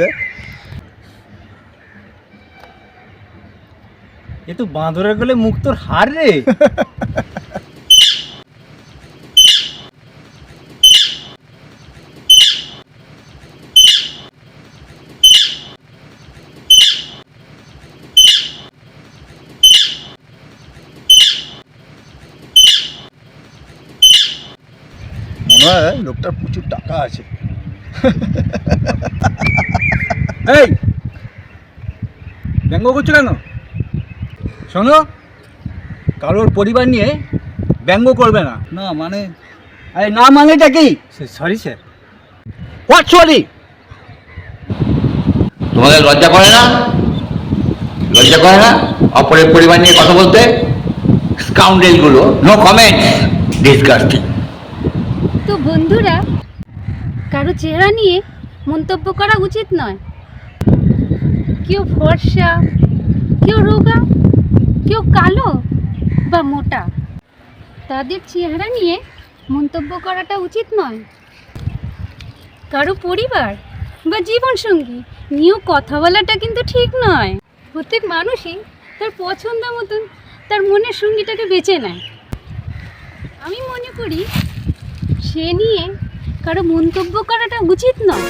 রে এ তো বাঁদরের গলে মুখ তোর হার রে। মনে হয় লোকটার প্রচুর টাকা আছে। এই ব্যঙ্গ করছ কেন? শোনো কারোর পরিবার নিয়ে ব্যঙ্গ করবে না। না মানে? আরে না মানেটা কি? সরি স্যার হোয়াট সরি তোমাদের লজ্জা করে না? লজ্জা করে না? অপরের পরিবার নিয়ে কথা বলতে? স্কাউন্ডেলগুলো নো কমেন্ট ডিসগাস্টিং তো বন্ধুরা কারও চেহারা নিয়ে মন্তব্য করা উচিত নয়। কেউ ফর্সা, কেউ রোগা, কেউ কালো বা মোটা। তাদের চেহারা নিয়ে মন্তব্য করাটা উচিত নয়। কারও পরিবার বা জীবনসঙ্গী নিয়েও কথা বলাটা কিন্তু ঠিক নয়। প্রত্যেক মানুষই তার পছন্দ মতন তার মনের সঙ্গীটাকে বেছে নেয়। আমি মনে করি, সে নিয়ে কারও মন্তব্য করাটা উচিত নয়।